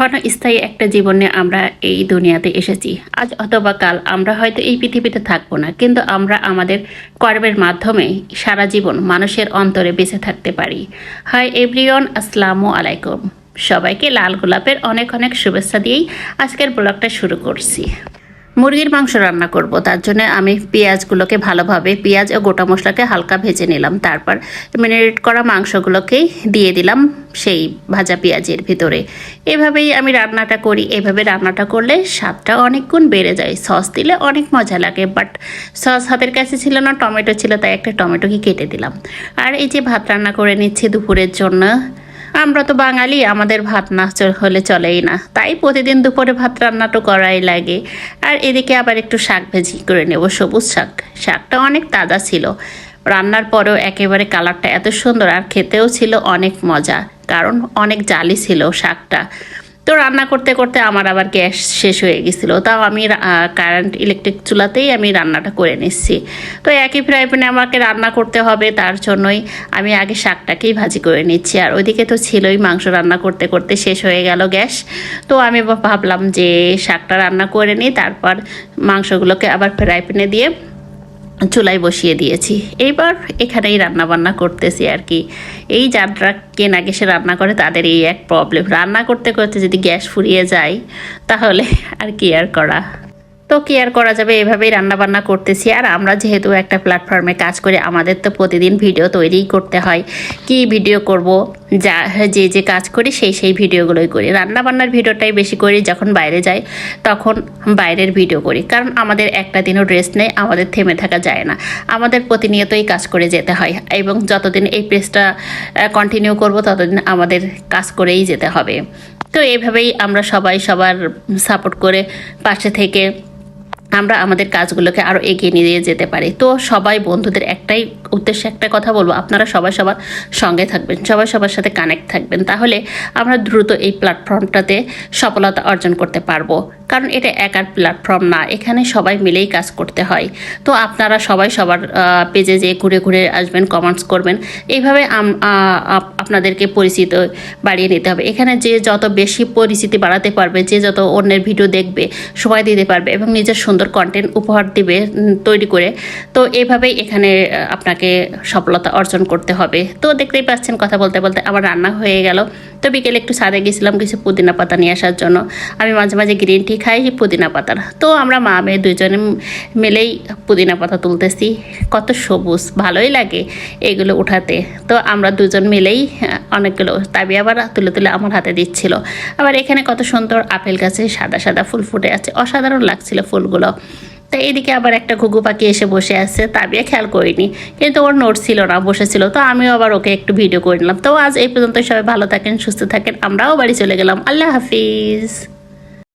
ক্ষণস্থায়ী একটা জীবনে আমরা এই দুনিয়াতে এসেছি। আজ অথবা কাল আমরা হয়তো এই পৃথিবীতে থাকব না, কিন্তু আমরা আমাদের কর্মের মাধ্যমে সারা জীবন মানুষের অন্তরে বেঁচে থাকতে পারি। হাই এভরিওয়ান, আসসালামু আলাইকুম। সবাইকে লাল গোলাপের অনেক অনেক শুভেচ্ছা দিয়েই আজকের ব্লগটা শুরু করছি। মুরগির মাংস রান্না করব, তার জন্য আমি পেঁয়াজগুলোকে ভালোভাবে, পেঁয়াজ ও গোটা মশলাকে হালকা ভেজে নিলাম। তারপর ম্যারিনেট করা মাংসগুলোকেই দিয়ে দিলাম সেই ভাজা পেঁয়াজের ভিতরে। এভাবেই আমি রান্নাটা করি। এভাবে রান্নাটা করলে স্বাদটা অনেক গুণ বেড়ে যায়। সস দিলে অনেক মজা লাগে, বাট সস হাতের কাছে ছিল না, টমেটো ছিল, তাই একটা টমেটোকে কেটে দিলাম। আর এই যে ভাত রান্না করে নিচ্ছি দুপুরের জন্য আমরা তো বাঙালি, আমাদের ভাত না হলে চলেই না। তাই প্রতিদিন দুপুরে ভাত রান্না তো করাই লাগে। আর এদিকে আবার একটু শাক ভেজি করে নেব, সবুজ শাক। শাকটা অনেক তাজা ছিল। রান্নার পরেও একেবারে কালারটা এত সুন্দর আর খেতেও ছিল অনেক মজা, কারণ অনেক জালি ছিল শাকটা। তো রান্না করতে করতে আমার আবার গ্যাস শেষ হয়ে গেছিল। তাও আমি কারেন্ট ইলেকট্রিক চুলাতেই আমি রান্নাটা করে নিচ্ছি। তো একই ফ্রাই প্যানে আমাকে রান্না করতে হবে তার জন্যই আমি আগে শাকটাকেই ভাজি করে নিচ্ছি। আর ওইদিকে তো ছিলই মাংস রান্না করতে করতে শেষ হয়ে গেল গ্যাস। তো আমি ভাবলাম যে শাকটা রান্না করে নিই, তারপর মাংসগুলোকে আবার ফ্রাই প্যানে দিয়ে চুলায় বসিয়ে দিয়েছি। এইবার এখানেই রান্না বান্না করতেছি আর কি। এই যাত্রা কেনা গ্যাসে রান্না করে তাদের এই এক প্রবলেম রান্না করতে করতে যদি গ্যাস ফুরিয়ে যায়, তাহলে আর কি আর করা? তো কি আর করা যাবে, এভাবেই রান্নাবান্না করতেছি। আর আমরা যেহেতু একটা প্ল্যাটফর্মে কাজ করি, আমাদের তো প্রতিদিন ভিডিও তৈরিই করতে হয়। কি ভিডিও করব, যা, যে যে কাজ করি, সেই সেই ভিডিওগুলোই করি। রান্নাবান্নার ভিডিওটাই বেশি করি, যখন বাইরে যাই, তখন বাইরের ভিডিও করি। কারণ আমাদের একটা দিনও রেস্ট নেই, আমাদের থেমে থাকা যায় না। আমাদের প্রতিনিয়তই কাজ করে যেতে হয়, এবং যতদিন এই পেজটা কন্টিনিউ করব, ততদিন আমাদের কাজ করেই যেতে হবে। তো এইভাবেই আমরা সবাই সবার সাপোর্ট করে পাশে থেকে আমরা আমাদের কাজগুলোকে আরও এগিয়ে নিয়ে যেতে পারি। তো সবাই বন্ধুদের একটাই উদ্দেশ্যে একটা কথা বলব, আপনারা সবাই সবার সঙ্গে থাকবেন, সবাই সবার সাথে কানেক্ট থাকবেন। তাহলে আমরা দ্রুত এই প্ল্যাটফর্মটাতে সফলতা অর্জন করতে পারব। কারণ এটা একার প্ল্যাটফর্ম না, এখানে সবাই মিলেই কাজ করতে হয়। তো আপনারা সবাই সবার পেজে যেয়ে ঘুরে ঘুরে আসবেন কমেন্টস করবেন। এইভাবে আপনাদেরকে পরিচিত বাড়িয়ে নিতে হবে। এখানে যে যত বেশি পরিচিতি বাড়াতে পারবে, যে যত অন্যের ভিডিও দেখবে, সময় দিতে পারবে এবং নিজের সুন্দর কন্টেন্ট উপহার দিবে তৈরি করে, তো এইভাবেই এখানে আপনাকে সফলতা অর্জন করতে হবে। তো দেখতেই পাচ্ছেন কথা বলতে বলতে আমার রান্না হয়ে গেল। তো বিকেলে একটু ছাদে গেছিলাম কিছু পুদিনা পাতা নিয়ে আসার জন্য। আমি মাঝে মাঝে গ্রিন টি খাই পুদিনা পাতার। তো আমরা মা মেয়ে দুজনে মিলেই পুদিনা পাতা তুলতেছি। কত সবুজ, ভালোই লাগে এগুলো উঠাতে। তো আমরা দুজন মিলেই অনেকগুলো তাবি আবার তুলে তুলে আমার হাতে দিচ্ছিল। আবার এখানে কত সুন্দর আপেল গাছে সাদা সাদা ফুল ফুটে আছে। অসাধারণ লাগছিল ফুলগুলো। তো এইদিকে আবার একটা ঘুঘু পাখি এসে বসে আছে। তাবিয়া খেয়াল করিনি, কিন্তু ওর নোট ছিল না, বসেছিল। তো আমিও আবার ওকে একটু ভিডিও করে নিলাম। তো আজ এই পর্যন্ত সবাই ভালো থাকেন, সুস্থ থাকেন। আমরাও বাড়ি চলে গেলাম। আল্লাহ হাফিজ।